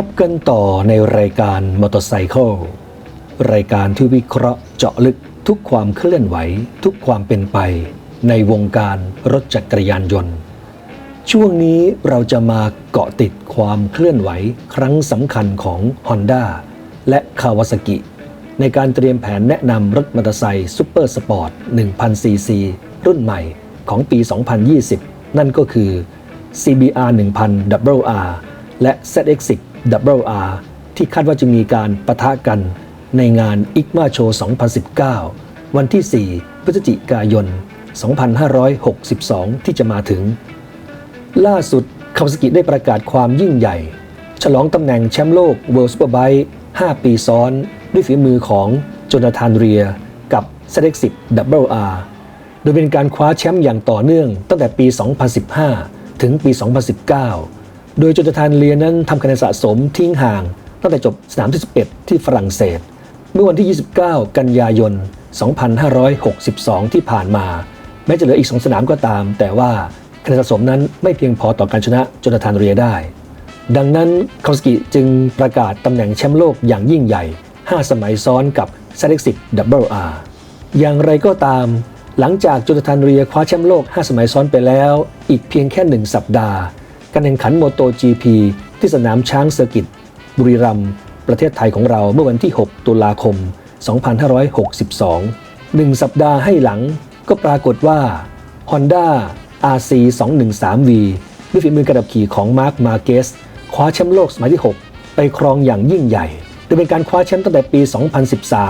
พบกันต่อในรายการมอเตอร์ไซค์รายการที่วิเคราะห์เจาะลึกทุกความเคลื่อนไหว ทุกความเป็นไป ในวงการรถจักรยานยนต์ ช่วงนี้เราจะมาเกาะติดความเคลื่อนไหวครั้งสำคัญของ Honda และ Kawasaki ในการเตรียมแผนแนะนำรถมอเตอร์ไซค์ซูเปอร์สปอร์ต 1000cc รุ่นใหม่ของปี 2020 นั่นก็คือ CBR 1000 WR และ ZX10 WR ที่คาดว่าจะมีการปะทะกันในงาน ICMA Show 2019 วันที่ 4 พฤศจิกายน 2562 ที่จะมาถึง ล่าสุดคาวาซากิได้ประกาศความยิ่งใหญ่ ฉลองตำแหน่งแชมป์โลก World Superbike 5 ปีซ้อน ด้วยฝีมือของโจนาธานเรียกับ ZX10 WR โดยเป็นการคว้าแชมป์อย่างต่อเนื่องตั้งแต่ปี 2015 ถึงปี 2019 โดยโจนาธานเรียนั้นทำคะแนนสะสมทิ้งห่าง ตั้งแต่จบสนามที่ 11 ที่ฝรั่งเศส เมื่อวันที่ 29 กันยายน 2562 ที่ผ่านมา แม้จะเหลืออีก 2 สนามก็ตาม แต่ว่าคะแนนสะสมนั้นไม่เพียงพอต่อการชนะโจนาธานเรียได้ ดังนั้นคาวสกิจึงประกาศตำแหน่งแชมป์โลกอย่างยิ่งใหญ่ 5 สมัยซ้อนกับ z ซ x 10 WR อย่างไรก็ตามหลังจากจนาธานเรียคว้าแชมป์โลก 5 สมัยซ้อนไปแล้ว อีกเพียงแค่ 1 สัปดาห์ การแข่งขันโมโต GP ที่สนามช้างเซอร์กิต บุรีรัมย์ประเทศไทยของเราเมื่อวันที่ 6 ตุลาคม 2562หนึ่งสัปดาห์ให้หลังก็ปรากฏว่า Honda RC 213V ด้วยฝีมือการขับขี่ของมาร์คมาเกสคว้าแชมป์โลกสมัยที่ 6 ไปครองอย่างยิ่งใหญ่โดยเป็นการคว้าแชมป์ตั้งแต่ปี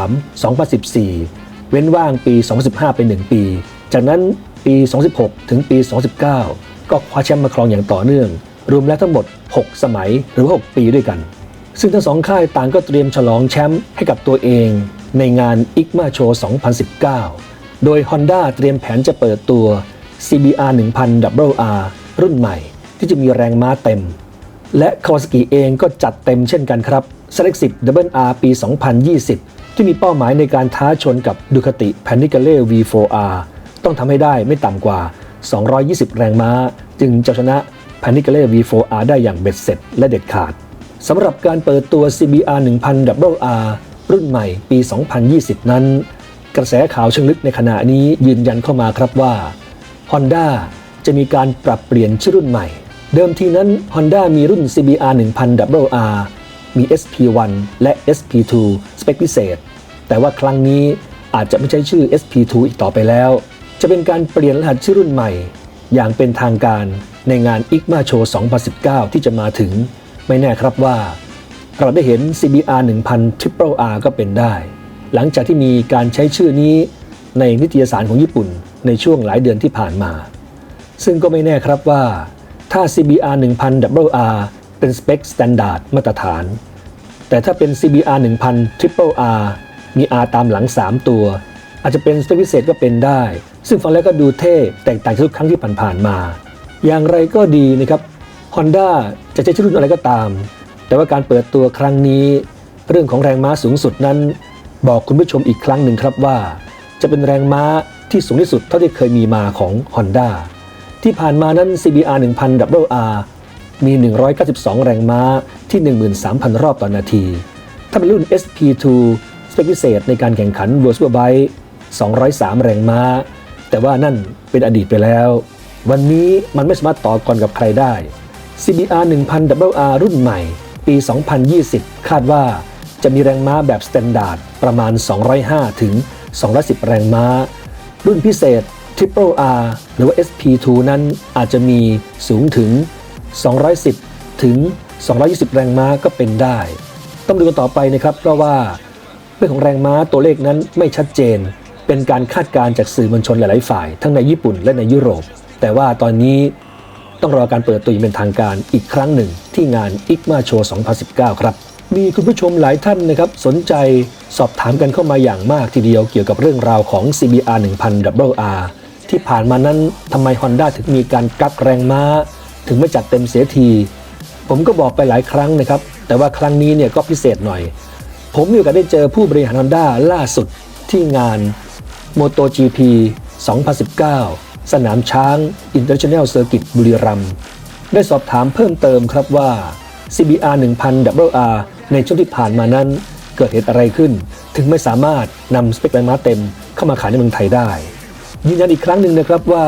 2013 2014 เว้นว่างปี 2015เป็น1ปี จากนั้นปี 2016 ถึงปี 2019 ก็คว้าแชมป์มาครองอย่างต่อเนื่อง รวมแล้วทั้งหมด 6 สมัยหรือ 6 ปีด้วยกัน ซึ่งทั้งสองค่ายต่างก็เตรียมฉลองแชมป์ให้กับตัวเองในงาน ICMA Show 2019 โดย Honda เตรียมแผนจะเปิดตัว CBR 1000 WR รุ่นใหม่ ที่จะมีแรงม้าเต็ม และ Kawasaki เองก็จัดเต็มเช่นกันครับ Select 10 WR ปี 2020 ที่มีเป้าหมายในการท้าชนกับ Ducati Panigale V4R ต้องทำให้ได้ไม่ต่ำกว่า 220 แรงม้า จึงจะชนะ Panigale V4R ได้อย่างเบ็ดเสร็จและเด็ดขาดสำหรับการเปิดตัว CBR 1000 WR รุ่นใหม่ปี 2020 นั้น กระแสข่าวเชิงลึกในขณะนี้ยืนยันเข้ามาครับว่า Honda จะมีการปรับเปลี่ยนชื่อรุ่นใหม่ เดิมทีนั้น Honda มีรุ่น CBR 1000 WR มี SP1 และ SP2 สเปคพิเศษ แต่ว่าครั้งนี้อาจจะไม่ใช่ชื่อ SP2 อีกต่อไปแล้ว จะเป็นการเปลี่ยนรหัสชื่อรุ่นใหม่ อย่างเป็นทางการในงาน ICMA Show 2019 ที่จะมาถึง ไม่แน่ครับว่า เราได้เห็น CBR 1000 Triple R ก็เป็นได้ หลังจากที่มีการใช้ชื่อนี้ในนิตยสารของญี่ปุ่นในช่วงหลายเดือนที่ผ่านมา ซึ่งก็ไม่แน่ครับว่า ถ้า CBR 1000 WR เป็นสเปคสแตนดาร์ดมาตรฐาน แต่ถ้าเป็น CBR 1000 Triple R มี R ตามหลัง 3 ตัว อาจจะเป็นสเปคพิเศษก็เป็นได้ ซึ่งฟังแล้วก็ดูเท่แตกต่างจากทุกครั้งที่ผ่านๆมา อย่างไรก็ดีนะครับ Honda จะใช้ชื่อรุ่นอะไรก็ตาม แต่ว่าการเปิดตัวครั้งนี้ เรื่องของแรงม้าสูงสุดนั้น บอกคุณผู้ชมอีกครั้งหนึ่งครับว่า จะเป็นแรงม้าที่สูงที่สุดเท่าที่เคยมีมาของ Honda ที่ผ่านมานั้น CBR 1000 WR มี 192 แรงม้าที่ 13,000 รอบต่อนาที ถ้าเป็นรุ่น SP2 สเปคพิเศษในการแข่งขัน World Superbike 203 แรงม้า แต่ว่านั่นเป็นอดีตไปแล้ว วันนี้มันไม่สามารถต่อกรกับใครได้ CBR 1000 WR รุ่นใหม่ ปี 2020 คาดว่าจะมีแรงม้าแบบสแตนดาร์ดประมาณ 205 ถึง 210 แรงม้า รุ่นพิเศษ Triple R หรือว่า SP2 นั้นอาจจะมีสูงถึง 210 ถึง 220 แรงม้าก็เป็นได้ ต้องดูกันต่อไปนะครับ เพราะว่าเรื่องของแรงม้าตัวเลขนั้นไม่ชัดเจน เป็นการคาดการณ์จากสื่อมวลชนหลาย ๆ ฝ่าย ทั้งในญี่ปุ่นและในยุโรป แต่ว่าตอนนี้ต้องรอการเปิดตัวอย่างเป็นทางการอีกครั้งหนึ่งที่งาน ICMA Show 2019 ครับ มีคุณผู้ชมหลายท่านนะครับ สนใจสอบถามกันเข้ามาอย่างมากทีเดียวเกี่ยวกับเรื่องราวของ CBR 1000 WR ที่ผ่านมานั้นทำไม Honda ถึงมีการกักแรงม้า ถึงไม่จัดเต็มเสียที ผมก็บอกไปหลายครั้งนะครับ แต่ว่าครั้งนี้เนี่ยก็พิเศษหน่อย ผมมีโอกาสได้เจอผู้บริหาร Honda ล่าสุดที่งาน MotoGP 2019 สนามช้าง International Circuit บุรีรัมย์ได้สอบถามเพิ่มเติมครับว่า CBR 1000 WR ในช่วงที่ผ่านมานั้น เกิดเหตุอะไรขึ้น ถึงไม่สามารถนำสเปคแรงม้าเต็มเข้ามาขายในเมืองไทยได้ ยืนยันอีกครั้งหนึ่งนะครับว่า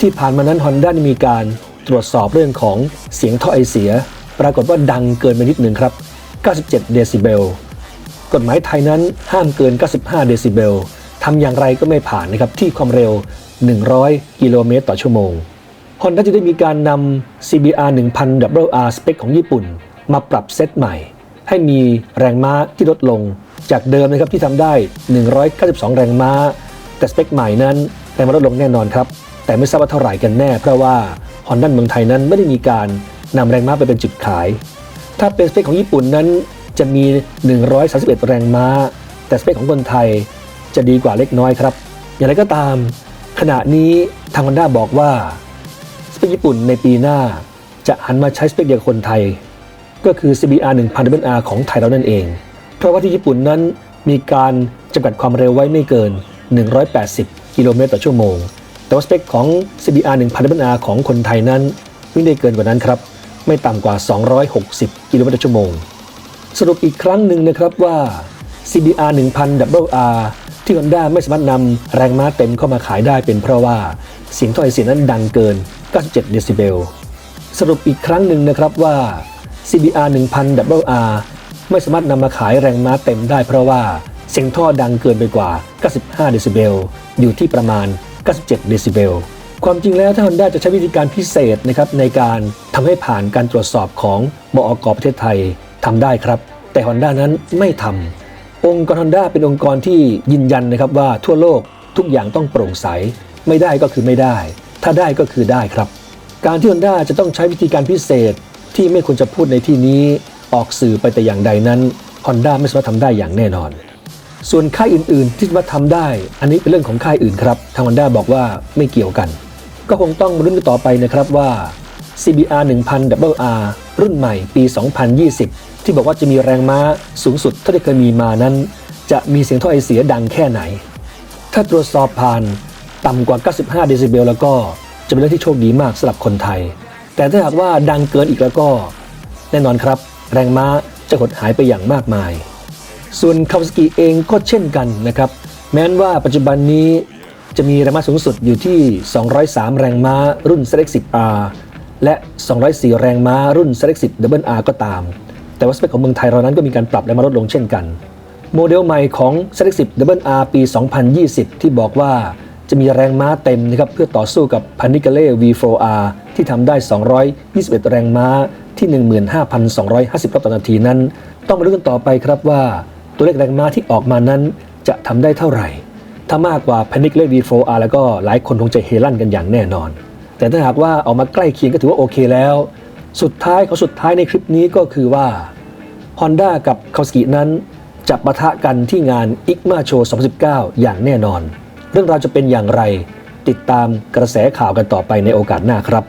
ที่ผ่านมานั้น Honda ได้มีการตรวจสอบเรื่องของเสียงท่อไอเสีย ปรากฏว่าดังเกินไปนิดหนึ่งครับ 97 เดซิเบล กฎหมายไทยนั้นห้ามเกิน 95 เดซิเบล ทำอย่างไรก็ไม่ผ่านนะครับที่ความเร็ว 100 กิโลเมตรต่อชั่วโมง Honda จะได้มีการนำ CBR 1000 WR สเปคของญี่ปุ่น มาปรับเซตใหม่ ให้มีแรงม้าที่ลดลง จากเดิมนะครับที่ทำได้ 192 แรงม้า แต่สเปคใหม่นั้นแรงม้าลดลงแน่นอนครับ แต่ไม่ทราบว่าเท่าไหร่กันแน่ เพราะว่า Honda เมืองไทยนั้นไม่ได้มีการนำแรงม้าไปเป็นจุดขาย ถ้าเป็นสเปคของญี่ปุ่นนั้นจะมี 131 แรงม้า แต่สเปคของคนไทย จะดีกว่าเล็กน้อยครับ อย่างไรก็ตาม ขณะนี้ทาง Honda บอกว่า สเปคญี่ปุ่นในปีหน้า จะหันมาใช้สเปคเดียวกับคนไทย ก็คือ CBR 1000 R ของไทยเรานั่นเอง เพราะว่าที่ญี่ปุ่นนั้นมีการจำกัดความเร็วไว้ไม่เกิน 180 กิโลเมตรต่อชั่วโมง แต่ว่าสเปคของ CBR 1000 R ของคนไทยนั้นวิ่งได้เกินกว่านั้นครับ ไม่ต่ำกว่า 260 กิโลเมตรต่อชั่วโมง สรุปอีกครั้งหนึ่งนะครับว่า CBR 1000 R ที่ Honda ไม่สามารถนำแรงม้าเต็มเข้ามาขายได้เป็นเพราะว่าเสียงถ้อยเสียงนั้นดังเกิน 97 เดซิเบล สรุปอีกครั้งหนึ่งนะครับว่า CBR 1000 WR ไม่สามารถนำมาขายแรงม้าเต็มได้เพราะว่าเสียงท่อดังเกินไปกว่า 95 เดซิเบล อยู่ที่ประมาณ 97 เดซิเบล ความจริงแล้วถ้า Honda จะใช้วิธีการพิเศษนะครับในการทำให้ผ่านการตรวจสอบของมอกประเทศไทยทำได้ครับ แต่ Honda นั้นไม่ทำ องค์กร Honda เป็นองค์กรที่ยืนยันนะครับว่าทั่วโลกทุกอย่างต้องโปร่งใส ไม่ได้ก็คือไม่ได้ ถ้าได้ก็คือได้ครับ การที่ Honda จะต้องใช้วิธีการพิเศษที่ไม่ควรจะพูดในที่นี้ออกสื่อไปแต่อย่างใดนั้น Honda ไม่สามารถทำได้อย่างแน่นอน ส่วนค่ายอื่น ๆ ที่สามารถทำได้ อันนี้เป็นเรื่องของค่ายอื่นครับ ทาง Honda บอกว่าไม่เกี่ยวกัน ก็คงต้องมาลุ้นกันต่อไปนะครับว่า CBR 1000 WR รุ่นใหม่ปี 2020 ที่บอกว่าจะมีแรงม้าสูงสุดเท่าที่เคยมีมานั้น จะมีเสียงท่อไอเสียดังแค่ไหน ถ้าตรวจสอบผ่านต่ำกว่า 95 เดซิเบลแล้วก็จะเป็นเรื่องที่โชคดีมากสำหรับคนไทย แต่ถ้าหากว่าดังเกินอีกแล้วก็ แน่นอนครับ แรงม้าจะหดหายไปอย่างมากมาย ส่วนคาวสกิเองก็เช่นกันนะครับ แม้นว่าปัจจุบันนี้จะมีแรงม้าสูงสุดอยู่ที่ 203 แรงม้ารุ่น Select 10R และ 204 แรงม้ารุ่น Select 10 r ก็ตาม แต่ว่าสเปคของเมืองไทยเรานั้นก็มีการปรับแรงม้าลดลงเช่นกัน โมเดลใหม่ของ Select 10 WR ปี 2020 ที่บอกว่าจะมีแรงม้าเต็มนะครับเพื่อต่อสู้กับ p a n i c a l e V4R ที่ทำได้ 221 แรงม้าที่ 15,250รอบต่อนาทีนั้น ต้องมาดูกันต่อไปครับว่า ตัวเลขแรงม้าที่ออกมานั้น จะทำได้เท่าไหร่ ถ้ามากกว่า p a n i c a l e V4R แล้วก็หลายคนคงจะเฮลั่นกันอย่างแน่นอน แต่ถ้าหากว่าออกมาใกล้เคียงก็ถือว่าโอเคแล้ว สุดท้ายเขาสุดท้ายในคลิปนี้ก็คือว่า Honda กับคาวสกินั้นจะปะทะกันที่งานอิกมาโชว์2019 อย่างแน่นอน เรื่องราวจะเป็นอย่างไร ติดตามกระแสข่าวกันต่อไปในโอกาสหน้าครับ